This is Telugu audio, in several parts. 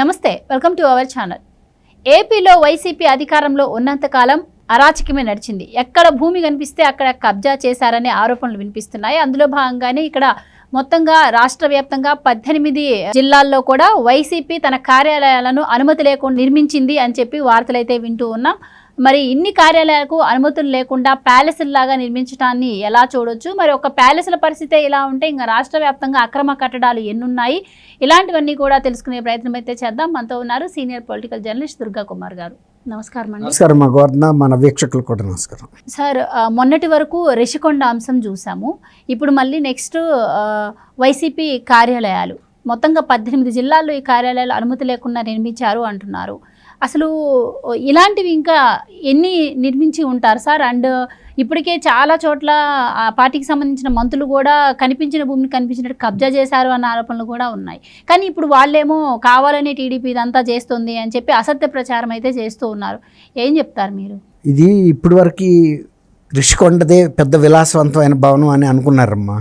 నమస్తే వెల్కమ్ టు అవర్ ఛానల్. ఏపీలో వైసీపీ అధికారంలో ఉన్నంతకాలం అరాచకమే నడిచింది. ఎక్కడ భూమి కనిపిస్తే అక్కడ కబ్జా చేశారనే ఆరోపణలు వినిపిస్తున్నాయి. అందులో భాగంగానే ఇక్కడ మొత్తంగా రాష్ట్ర వ్యాప్తంగా పద్దెనిమిది జిల్లాల్లో కూడా వైసీపీ తన కార్యాలయాలను అనుమతి లేకుండా నిర్మించింది అని చెప్పి వార్తలైతే వింటూ ఉన్నాం. మరి ఇన్ని కార్యాలయాలకు అనుమతులు లేకుండా ప్యాలెస్లాగా నిర్మించడాన్ని ఎలా చూడొచ్చు? మరి ఒక ప్యాలెస్ల పరిస్థితి ఇలా ఉంటే ఇంకా రాష్ట్ర వ్యాప్తంగా అక్రమ కట్టడాలు ఎన్నున్నాయి? ఇలాంటివన్నీ కూడా తెలుసుకునే ప్రయత్నం అయితే చేద్దాం. మనతో ఉన్నారు senior political journalist Durga Kumar garu. నమస్కారం అండి. నమస్కారం గోవర్ధన మన వీక్షకులు కూడా నమస్కారం. సార్ మొన్నటి వరకు రిషికొండ అంశం చూసాము. ఇప్పుడు మళ్ళీ నెక్స్ట్ వైసీపీ కార్యాలయాలు. మొత్తంగా పద్దెనిమిది జిల్లాల్లో ఈ కార్యాలయాలు అనుమతి లేకుండా నిర్మించారు అంటున్నారు. అసలు ఇలాంటివి ఇంకా ఎన్ని నిర్మించి ఉంటారు సార్? అండ్ ఇప్పటికే చాలా చోట్ల ఆ పార్టీకి సంబంధించిన మంత్రులు కూడా కనిపించిన భూమిని కనిపించినట్టు కబ్జా చేశారు అన్న ఆరోపణలు కూడా ఉన్నాయి. కానీ ఇప్పుడు వాళ్ళేమో కావాలని టీడీపీ ఇదంతా చేస్తుంది అని చెప్పి అసత్య ప్రచారం అయితే చేస్తూ ఉన్నారు. ఏం చెప్తారు మీరు? ఇది ఇప్పటి వరకు రిషికొండదే పెద్ద విలాసవంతమైన భవనం అని అనుకున్నారమ్మా.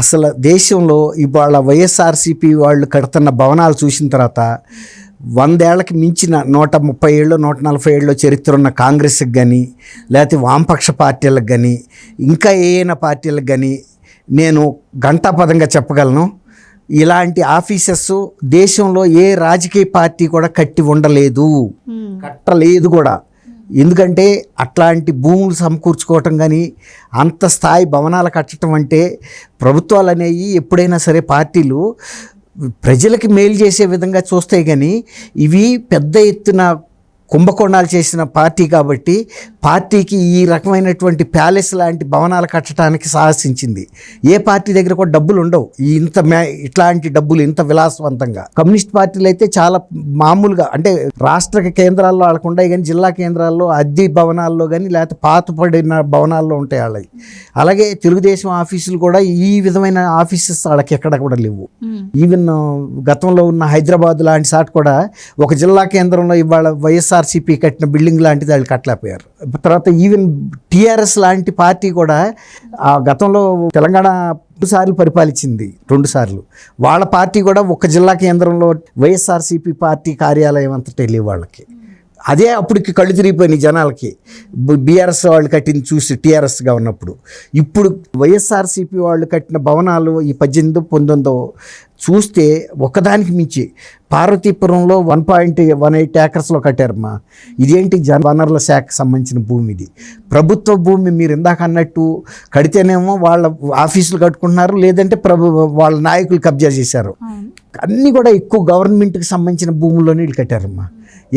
అసలు దేశంలో ఇవాళ వైఎస్ఆర్సీపీ వాళ్ళు కడుతున్న భవనాలు చూసిన తర్వాత వందేళ్ళకి మించిన నూట ముప్పై ఏళ్ళు నూట నలభై ఏళ్ళు చరిత్ర ఉన్న కాంగ్రెస్కి కానీ లేకపోతే వామపక్ష పార్టీలకు కానీ ఇంకా ఏమైనా పార్టీలకు కానీ నేను ఘంటాపదంగా చెప్పగలను. ఇలాంటి ఆఫీసెస్ దేశంలో ఏ రాజకీయ పార్టీ కూడా కట్టి ఉండలేదు. కట్టలేదు కూడా. ఎందుకంటే అట్లాంటి భూములు సమకూర్చుకోవటం కానీ అంత స్థాయి భవనాలు కట్టడం అంటే ప్రభుత్వాలు అనేవి ఎప్పుడైనా సరే పార్టీలు ప్రజలకి మేలు చేసే విధంగా చూస్తే కానీ ఇవి పెద్ద ఎత్తున కుంభకోణాలు చేసిన పార్టీ కాబట్టి పార్టీకి ఈ రకమైనటువంటి ప్యాలెస్ లాంటి భవనాలు కట్టడానికి సాహసించింది. ఏ పార్టీ దగ్గర కూడా డబ్బులు ఉండవు. ఈ ఇంత మ్యా ఇట్లాంటి డబ్బులు ఇంత విలాసవంతంగా. కమ్యూనిస్ట్ పార్టీలు అయితే చాలా మామూలుగా అంటే రాష్ట్ర కేంద్రాల్లో వాళ్ళకు ఉంటాయి కానీ జిల్లా కేంద్రాల్లో అద్దె భవనాల్లో కానీ లేకపోతే పాతపడిన భవనాల్లో ఉంటాయి వాళ్ళవి. అలాగే తెలుగుదేశం ఆఫీసులు కూడా ఈ విధమైన ఆఫీసెస్ వాళ్ళకి ఎక్కడ కూడా లేవు. ఈవెన్ గతంలో ఉన్న హైదరాబాద్ లాంటి సాట్ కూడా ఒక జిల్లా కేంద్రంలో ఇవాళ వైఎస్ఆర్సీపీ కట్టిన బిల్డింగ్ లాంటిది వాళ్ళు కట్టలేకపోయారు. తర్వాత ఈవెన్ టీఆర్ఎస్ లాంటి పార్టీ కూడా ఆ గతంలో తెలంగాణ సార్లు పరిపాలించింది రెండు సార్లు. వాళ్ళ పార్టీ కూడా ఒక జిల్లా కేంద్రంలో వైఎస్ఆర్సీపీ పార్టీ కార్యాలయం అంతటే వాళ్ళకి అదే అప్పటికి కళ్ళు తిరిగిపోయినాయి జనాలకి. బీఆర్ఎస్ వాళ్ళు కట్టింది చూసి టీఆర్ఎస్గా ఉన్నప్పుడు. ఇప్పుడు వైఎస్ఆర్సీపీ వాళ్ళు కట్టిన భవనాలు ఈ పద్దెనిమిదో పంతొమ్మిదో చూస్తే ఒకదానికి మించి. పార్వతీపురంలో వన్ పాయింట్ వన్ ఎయిట్ ఏకర్స్లో కట్టారమ్మా. ఇదేంటి జన వనరుల శాఖకు సంబంధించిన భూమి ఇది? ప్రభుత్వ భూమి మీరు ఇందాక అన్నట్టు కడితేనేమో వాళ్ళ ఆఫీసులు కట్టుకుంటున్నారు లేదంటే ప్రభు వాళ్ళ నాయకులు కబ్జా చేశారు. అన్నీ కూడా ఎక్కువ గవర్నమెంట్కి సంబంధించిన భూముల్లోనే వీళ్ళు కట్టారమ్మా.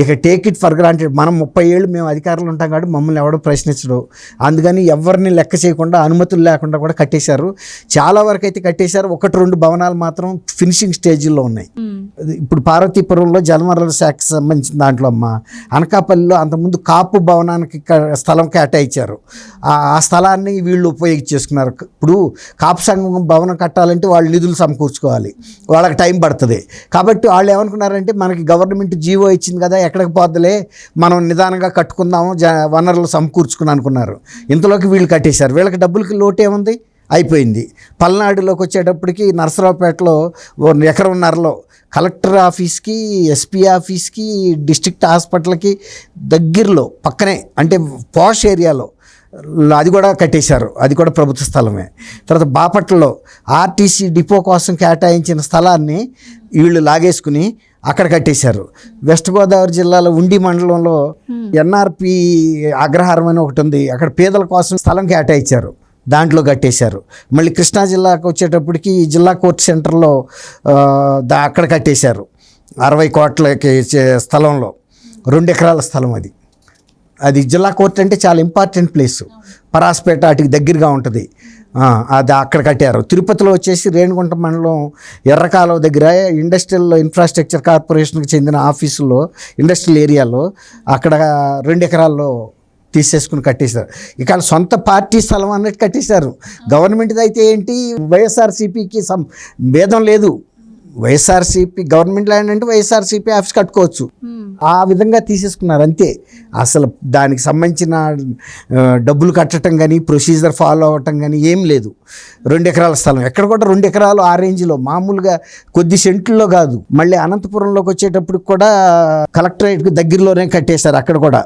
ఇక టేక్ ఇట్ ఫర్ గ్రాంటెడ్ మనం ముప్పై ఏళ్ళు మేము అధికారులు ఉంటాం కాబట్టి మమ్మల్ని ఎవడో ప్రశ్నించడు. అందుకని ఎవరిని లెక్క చేయకుండా అనుమతులు లేకుండా కూడా కట్టేశారు. చాలా వరకు అయితే కట్టేశారు. ఒకటి రెండు భవనాలు మాత్రం ఫినిషింగ్ స్టేజ్లో ఉన్నాయి. అది ఇప్పుడు పార్వతీపురంలో జలవనరుల శాఖకు సంబంధించిన దాంట్లో అమ్మ అనకాపల్లిలో అంతకుముందు కాపు భవనానికి స్థలం కేటాయించారు. ఆ ఆ స్థలాన్ని వీళ్ళు ఉపయోగించేసుకున్నారు. ఇప్పుడు కాపు సంఘం భవనం కట్టాలంటే వాళ్ళు నిధులు సమకూర్చుకోవాలి. వాళ్ళకి టైం పడుతుంది. కాబట్టి వాళ్ళు ఏమనుకున్నారంటే మనకి గవర్నమెంట్ జీవో ఇచ్చింది కదా ఎక్కడికి పోద్దులే మనం నిదానంగా కట్టుకుందాము జ వనరులు సమకూర్చుకుని అనుకున్నారు. ఇంతలోకి వీళ్ళు కట్టేశారు. వీళ్ళకి డబ్బులకి లోటు ఏముంది అయిపోయింది. పల్నాడులోకి వచ్చేటప్పటికి నరసరావుపేటలో ఓ ఎకరంన్నరలో కలెక్టర్ ఆఫీస్కి ఎస్పీ ఆఫీస్కి డిస్ట్రిక్ట్ హాస్పిటల్కి దగ్గరలో పక్కనే అంటే పాష్ ఏరియాలో అది కూడా కట్టేశారు. అది కూడా ప్రభుత్వ స్థలమే. తర్వాత బాపట్లలో ఆర్టీసీ డిపో కోసం కేటాయించిన స్థలాన్ని వీళ్ళు లాగేసుకుని అక్కడ కట్టేశారు. వెస్ట్ గోదావరి జిల్లాలో ఉండి మండలంలో ఎన్ఆర్పి అగ్రహారం అని ఒకటి ఉంది. అక్కడ పేదల కోసం స్థలం కేటాయించారు. దాంట్లో కట్టేశారు. మళ్ళీ కృష్ణా జిల్లాకు వచ్చేటప్పటికి ఈ జిల్లా కోర్టు సెంటర్లో దా అక్కడ కట్టేశారు. అరవై కోట్లకి చే- స్థలంలో. రెండు ఎకరాల స్థలం అది. అది జిల్లా కోర్టు అంటే చాలా ఇంపార్టెంట్ ప్లేసు. పరాస్పేట అటుకి దగ్గరగా ఉంటుంది. అది అక్కడ కట్టారు. తిరుపతిలో వచ్చేసి రేణుగుంట మండలం ఎర్రకాలువ దగ్గర ఇండస్ట్రియల్ ఇన్ఫ్రాస్ట్రక్చర్ కార్పొరేషన్కి చెందిన ఆఫీసులో ఇండస్ట్రియల్ ఏరియాలో అక్కడ రెండు ఎకరాల్లో తీసేసుకుని కట్టేశారు. ఇక సొంత పార్టీ స్థలం అన్నట్టు కట్టేశారు. గవర్నమెంట్ది అయితే ఏంటి? వైఎస్ఆర్సీపీకి సం భేదం లేదు. వైఎస్ఆర్సీపీ గవర్నమెంట్ ల్యాండ్ అంటే వైఎస్ఆర్సీపీ ఆఫీస్ కట్టుకోవచ్చు. ఆ విధంగా తీసేసుకున్నారు అంతే. అసలు దానికి సంబంధించిన డబ్బులు కట్టడం కానీ ప్రొసీజర్ ఫాలో అవ్వటం కానీ ఏం లేదు. రెండు ఎకరాల స్థలం. ఎక్కడ కూడా రెండు ఎకరాలు ఆ రేంజ్లో మామూలుగా కొద్ది సెంట్లలో కాదు. మళ్ళీ అనంతపురంలోకి వచ్చేటప్పుడు కూడా కలెక్టరేట్కి దగ్గరలోనే కట్టేశారు అక్కడ కూడా.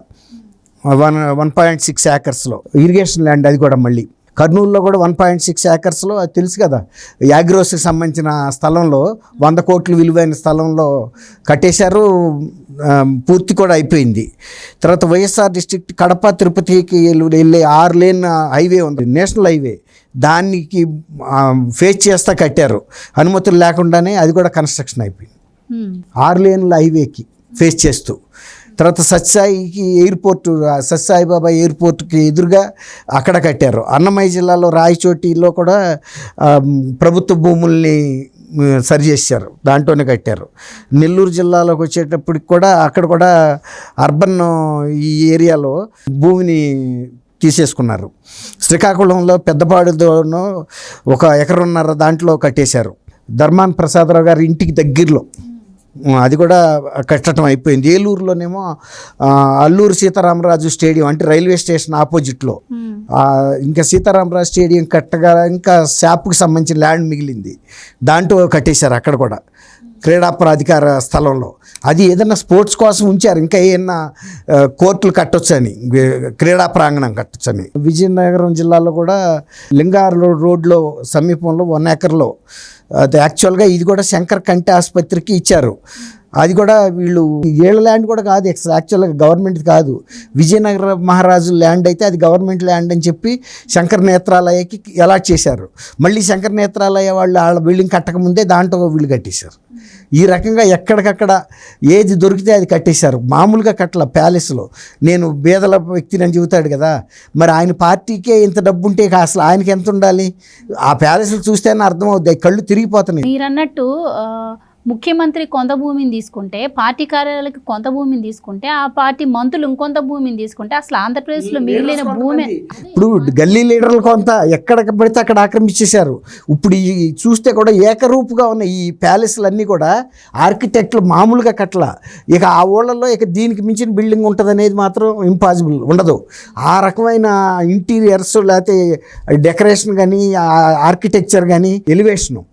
వన్ వన్ పాయింట్ సిక్స్ ఏకర్స్లో. ఇరిగేషన్ ల్యాండ్ అది కూడా మళ్ళీ. కర్నూలులో కూడా వన్ పాయింట్ సిక్స్ ఏకర్స్లో అది తెలుసు కదా యాగ్రోస్కి సంబంధించిన స్థలంలో వంద కోట్ల విలువైన స్థలంలో కట్టేశారు పూర్తి కూడా అయిపోయింది. తర్వాత వైఎస్ఆర్ డిస్ట్రిక్ట్ కడప తిరుపతికి వెళ్ళు- ఆరు లేన్ హైవే ఉంది నేషనల్ హైవే. దానికి ఫేస్ చేస్తా కట్టారు. అనుమతులు లేకుండానే అది కూడా కన్స్ట్రక్షన్ అయిపోయింది. ఆరు లేన్ల హైవేకి ఫేస్ చేస్తూ. తర్వాత సత్సాయికి ఎయిర్పోర్ట్ సత్సాయిబాబా ఎయిర్పోర్ట్కి ఎదురుగా అక్కడ కట్టారు. అన్నమయ్య జిల్లాలో రాయచోటిలో కూడా ప్రభుత్వ భూముల్ని సరి చేశారు. దాంట్లోనే కట్టారు. నెల్లూరు జిల్లాలోకి వచ్చేటప్పటికి కూడా అక్కడ కూడా అర్బన్ ఈ ఏరియాలో భూమిని తీసేసుకున్నారు. శ్రీకాకుళంలో పెద్దపాడులోనూ ఒక ఎకరున్నర దాంట్లో కట్టేశారు. ధర్మాన్ ప్రసాదరావు గారి ఇంటికి దగ్గరలో. అది కూడా కట్టడం అయిపోయింది. ఏలూరులోనేమో అల్లూరు సీతారామరాజు స్టేడియం అంటే రైల్వే స్టేషన్ ఆపోజిట్లో. ఇంకా సీతారామరాజు స్టేడియం కట్టగా ఇంకా శాప్కి సంబంధించిన ల్యాండ్ మిగిలింది. దాంట్లో కట్టేశారు అక్కడ కూడా. క్రీడా ప్రాధికార స్థలంలో. అది ఏదైనా స్పోర్ట్స్ కోసం ఉంచారు ఇంకా ఏమన్నా కోర్టులు కట్టొచ్చని క్రీడా ప్రాంగణం కట్టొచ్చని. విజయనగరం జిల్లాలో కూడా లింగారు రోడ్లో సమీపంలో వన్ ఎకర్లో అది యాక్చువల్గా ఇది కూడా శంకర్ కంటి ఆసుపత్రికి ఇచ్చారు. అది కూడా వీళ్ళు ఏళ్ళ ల్యాండ్ కూడా కాదు యాక్చువల్గా గవర్నమెంట్ కాదు. విజయనగర మహారాజు ల్యాండ్ అయితే అది గవర్నమెంట్ ల్యాండ్ అని చెప్పి శంకర నేత్రాలయకి అలాట్ చేశారు. మళ్ళీ శంకర నేత్రాలయ వాళ్ళు వాళ్ళ బిల్డింగ్ కట్టకముందే దాంట్లో వీళ్ళు కట్టేశారు. ఈ రకంగా ఎక్కడికక్కడ ఏది దొరికితే అది కట్టేశారు. మామూలుగా కట్టల ప్యాలెస్లో నేను బేదల వ్యక్తిని అని చెబుతాడు కదా మరి ఆయన పార్టీకే ఇంత డబ్బు ఉంటే అసలు ఆయనకి ఎంత ఉండాలి? ఆ ప్యాలెస్లు చూస్తేనే అర్థమవుద్ది. కళ్ళు తిరిగిపోతున్నాయి. మీరు అన్నట్టు ముఖ్యమంత్రి కొంత భూమిని తీసుకుంటే పార్టీ కార్యాలయాలకు కొంత భూమిని తీసుకుంటే ఆ పార్టీ మంత్రులు ఇంకొంత భూమిని తీసుకుంటే అసలు ఆంధ్రప్రదేశ్లో మిగిలిన భూమి ఇప్పుడు గల్లీ లీడర్లు కొంత ఎక్కడ పడితే అక్కడ ఆక్రమించేశారు. ఇప్పుడు ఈ చూస్తే కూడా ఏకరూపుగా ఉన్న ఈ ప్యాలెస్లు అన్నీ కూడా ఆర్కిటెక్ట్లు మామూలుగా కట్టల. ఇక ఆ ఊళ్ళల్లో ఇక దీనికి మించిన బిల్డింగ్ ఉంటుంది అనేది మాత్రం ఇంపాసిబుల్ ఉండదు. ఆ రకమైన ఇంటీరియర్స్ లేకపోతే డెకరేషన్ కానీ ఆర్కిటెక్చర్ కానీ ఎలివేషను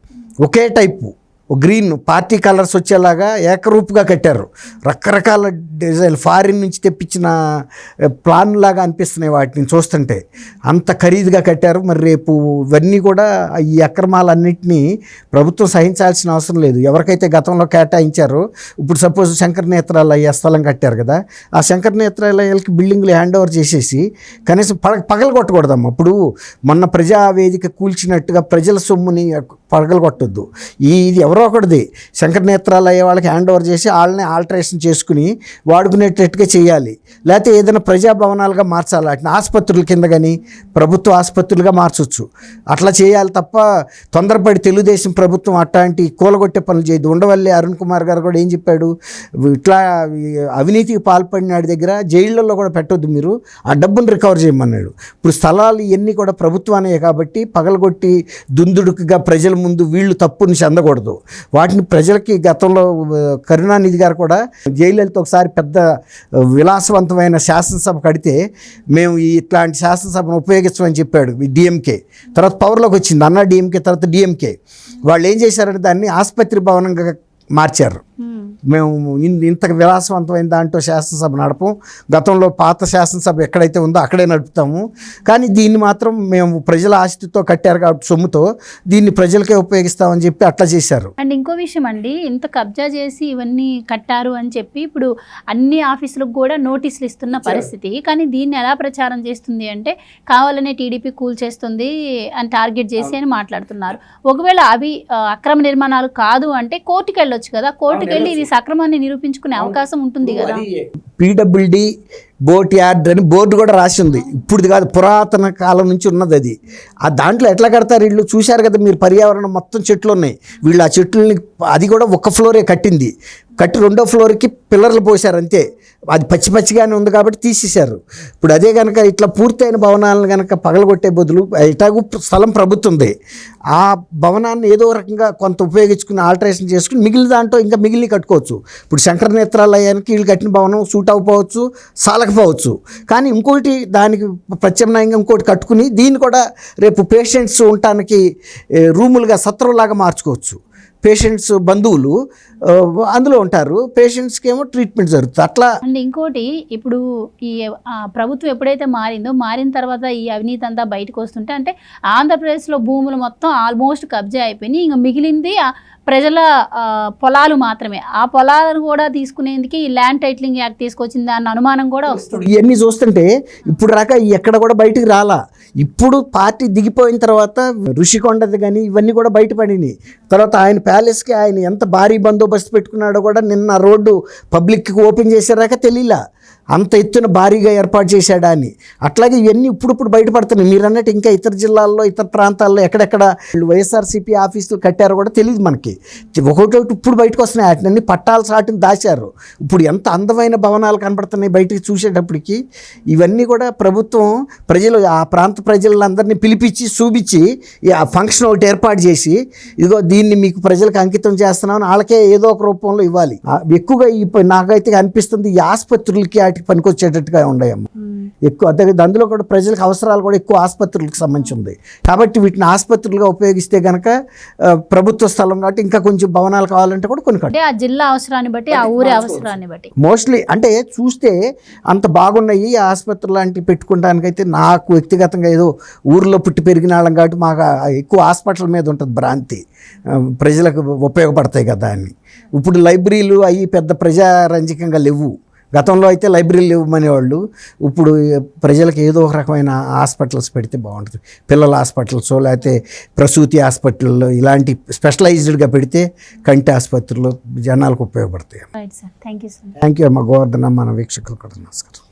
ఒకే టైపు గ్రీన్ పార్టీ కలర్స్ వచ్చేలాగా ఏకరూపుగా కట్టారు. రకరకాల డిజైన్ ఫారిన్ నుంచి తెప్పించిన ప్లాన్ లాగా అనిపిస్తున్నాయి వాటిని చూస్తుంటే. అంత ఖరీదుగా కట్టారు. మరి రేపు ఇవన్నీ కూడా ఈ అక్రమాలన్నింటినీ ప్రభుత్వం సహించాల్సిన అవసరం లేదు. ఎవరికైతే గతంలో కేటాయించారో ఇప్పుడు సపోజ్ శంకర్ నేత్రాలయ స్థలం కట్టారు కదా ఆ శంకర్ నేత్రాలయాలకి బిల్డింగ్లు హ్యాండ్ ఓవర్ చేసేసి కనీసం పగ పగలు కొట్టకూడదమ్మా ఇప్పుడు మొన్న ప్రజావేదిక కూల్చినట్టుగా ప్రజల సొమ్ముని పగలు కొట్టద్దు ఈ ఇది ఎవరు ఒకటిది శంకర అయ్యే వాళ్ళకి హ్యాండ్ ఓవర్ చేసి వాళ్ళని ఆల్టరేషన్ చేసుకుని వాడుకునేటట్టుగా చేయాలి. లేకపోతే ఏదైనా ప్రజాభవనాలుగా మార్చాలి? వాటిని ఆసుపత్రుల కింద కానీ ప్రభుత్వ ఆసుపత్రులుగా మార్చవచ్చు అట్లా చేయాలి తప్ప తొందరపడి తెలుగుదేశం ప్రభుత్వం అట్లాంటి కూలగొట్టే పనులు చేయదు. ఉండవల్లి అరుణ్ కుమార్ గారు కూడా ఏం చెప్పాడు? ఇట్లా అవినీతికి పాల్పడిన వాడి దగ్గర జైళ్ళల్లో కూడా పెట్టొద్దు మీరు. ఆ డబ్బును రికవర్ చేయమన్నాడు. ఇప్పుడు స్థలాలు ఇవన్నీ కూడా ప్రభుత్వానే కాబట్టి పగలగొట్టి దుందుడుకుగా ప్రజల ముందు వీళ్ళు తప్పుని చెందకూడదు. వాటిని ప్రజలకి గతంలో కరుణానిధి గారు కూడా జయలలిత ఒకసారి పెద్ద విలాసవంతమైన శాసనసభ కడితే మేము ఇట్లాంటి శాసనసభను ఉపయోగించమని చెప్పాడు డిఎంకే. తర్వాత పవర్లోకి వచ్చింది. అన్న డిఎంకే తర్వాత డిఎంకే. వాళ్ళు ఏం చేశారంటే దాన్ని ఆసుపత్రి భవనంగా మార్చారు. మేము ఇంత విలాసవంతమైన దాంట్లో శాసనసభ నడపం గతంలో పాత శాసనసభ ఎక్కడైతే ఉందో అక్కడే నడుపుతాము. కానీ దీన్ని మాత్రం మేము ప్రజల ఆస్తితో కట్టారు కాబట్టి సొమ్ముతో దీన్ని ప్రజలకే ఉపయోగిస్తామని చెప్పి అట్లా చేశారు. అండ్ ఇంకో విషయం అండి ఇంత కబ్జా చేసి ఇవన్నీ కట్టారు అని చెప్పి ఇప్పుడు అన్ని ఆఫీసులకు కూడా నోటీసులు ఇస్తున్న పరిస్థితి. కానీ దీన్ని ఎలా ప్రచారం చేస్తుంది అంటే కావాలనే టీడీపీ కూల్ చేస్తుంది అని టార్గెట్ చేసి అని మాట్లాడుతున్నారు. ఒకవేళ అవి అక్రమ నిర్మాణాలు కాదు అంటే కోర్టుకి వెళ్ళొచ్చు కదా. కోర్టుకి వెళ్ళి ఇది సక్రమాన్ని నిరూపించుకునే అవకాశం ఉంటుంది కదా. పీడబ్ల్యూడి బోట్ యార్డ్ అని బోర్డు కూడా రాసి ఉంది ఇప్పుడు కాదు పురాతన కాలం నుంచి ఉన్నది అది. ఆ దాంట్లో ఎట్లా కడతారు వీళ్ళు? చూశారు కదా మీరు పర్యావరణం మొత్తం చెట్లు ఉన్నాయి. వీళ్ళు ఆ చెట్లని అది కూడా ఒక్క ఫ్లోరే కట్టింది. కట్టి రెండో ఫ్లోర్కి పిల్లర్లు పోశారు అంతే. అది పచ్చి పచ్చిగానే ఉంది కాబట్టి తీసేశారు. ఇప్పుడు అదే కనుక ఇట్లా పూర్తయిన భవనాలను కనుక పగలగొట్టే బదులు ఇటాగు స్థలం ప్రభుత్వంది. ఆ భవనాన్ని ఏదో రకంగా కొంత ఉపయోగించుకుని ఆల్టరేషన్ చేసుకుని మిగిలిన దాంట్లో ఇంకా మిగిలిన కట్టుకోవచ్చు. ఇప్పుడు శంకర నేత్రాలయానికి వీళ్ళు కట్టిన భవనం సూట్ అవ్వకపోవచ్చు సాలకపోవచ్చు. కానీ ఇంకోటి దానికి ప్రత్యామ్నాయంగా ఇంకోటి కట్టుకుని దీన్ని కూడా రేపు పేషెంట్స్ ఉండటానికి రూములుగా సత్రంలాగా మార్చుకోవచ్చు. పేషెంట్స్ బంధువులు అందులో ఉంటారు. పేషెంట్స్కి ఏమో ట్రీట్మెంట్ జరుగుతుంది. అట్లా అండ్ ఇంకోటి ఇప్పుడు ఈ ప్రభుత్వం ఎప్పుడైతే మారిందో మారిన తర్వాత ఈ అవినీతి అంతా బయటకు వస్తుంటే అంటే ఆంధ్రప్రదేశ్లో భూములు మొత్తం ఆల్మోస్ట్ కబ్జా అయిపోయినాయి. ఇంకా మిగిలింది ప్రజల పొలాలు మాత్రమే. ఆ పొలాలను కూడా తీసుకునేందుకు ఈ ల్యాండ్ టైటిలింగ్ యాక్ట్ తీసుకొచ్చింది అన్న అనుమానం కూడా వస్తుంది. ఇవన్నీ చూస్తుంటే ఇప్పుడు రాక ఎక్కడ కూడా బయటికి రాలా. ఇప్పుడు పార్టీ దిగిపోయిన తర్వాత ఋషికొండది కానీ ఇవన్నీ కూడా బయటపడినాయి. తర్వాత ఆయన ప్యాలెస్కి ఆయన ఎంత భారీ బందోబస్తు పెట్టుకున్నాడో కూడా నిన్న రోడ్డు పబ్లిక్కి ఓపెన్ చేసేరాక తెలియలా అంత ఎత్తున భారీగా ఏర్పాటు చేశాడా అని అట్లాగే ఇవన్నీ ఇప్పుడిప్పుడు బయటపడుతున్నాయి. మీరు అన్నట్టు ఇంకా ఇతర జిల్లాల్లో ఇతర ప్రాంతాల్లో ఎక్కడెక్కడ వైఎస్ఆర్సీపీ ఆఫీసులు కట్టారో కూడా తెలియదు మనకి. ఒకటొకటి ఇప్పుడు బయటకు వస్తున్నాయి. వాటిని పట్టాల సాటిని దాచారు. ఇప్పుడు ఎంత అందమైన భవనాలు కనబడుతున్నాయి బయటికి చూసేటప్పటికి. ఇవన్నీ కూడా ప్రభుత్వం ప్రజలు ఆ ప్రాంత ప్రజలందరినీ పిలిపించి చూపించి ఆ ఫంక్షన్ ఒకటి ఏర్పాటు చేసి ఇదిగో దీన్ని మీకు ప్రజలకు అంకితం చేస్తున్నామని వాళ్ళకే ఏదో ఒక రూపంలో ఇవ్వాలి. ఎక్కువగా ఇప్పుడు నాకైతే అనిపిస్తుంది ఈ ఆసుపత్రులకి వాటికి పనికొచ్చేటట్టుగా ఉన్నాయమ్మ ఎక్కువ అదే అందులో కూడా ప్రజలకు అవసరాలు కూడా ఎక్కువ ఆసుపత్రులకు సంబంధించి ఉంది. కాబట్టి వీటిని ఆసుపత్రులుగా ఉపయోగిస్తే కనుక ప్రభుత్వ స్థలం కాబట్టి ఇంకా కొంచెం భవనాలు కావాలంటే కూడా కొన్ని ఆ జిల్లా అవసరాన్ని బట్టి ఆ ఊరి అవసరాన్ని బట్టి. మోస్ట్లీ అంటే చూస్తే అంత బాగున్నాయి ఆసుపత్రులు లాంటివి పెట్టుకోవడానికైతే నాకు వ్యక్తిగతంగా ఏదో ఊర్లో పుట్టి పెరిగిన వాళ్ళం కాబట్టి మాకు ఎక్కువ హాస్పిటల్ మీద ఉంటుంది భ్రాంతి. ప్రజలకు ఉపయోగపడతాయి కదా అని. ఇప్పుడు లైబ్రరీలు అవి పెద్ద ప్రజారంజకంగా లేవు. గతంలో అయితే లైబ్రరీలు ఇవ్వమనేవాళ్ళు. ఇప్పుడు ప్రజలకు ఏదో ఒక రకమైన హాస్పిటల్స్ పెడితే బాగుంటుంది. పిల్లల హాస్పిటల్స్ లేకపోతే ప్రసూతి హాస్పిటల్లో ఇలాంటి స్పెషలైజ్డ్గా పెడితే కంటి ఆసుపత్రులు జనాలకు ఉపయోగపడతాయి. Right sir thank you sir thank you అమ్మ. గోవర్ధన మన వీక్షకులు కూడా నమస్కారం.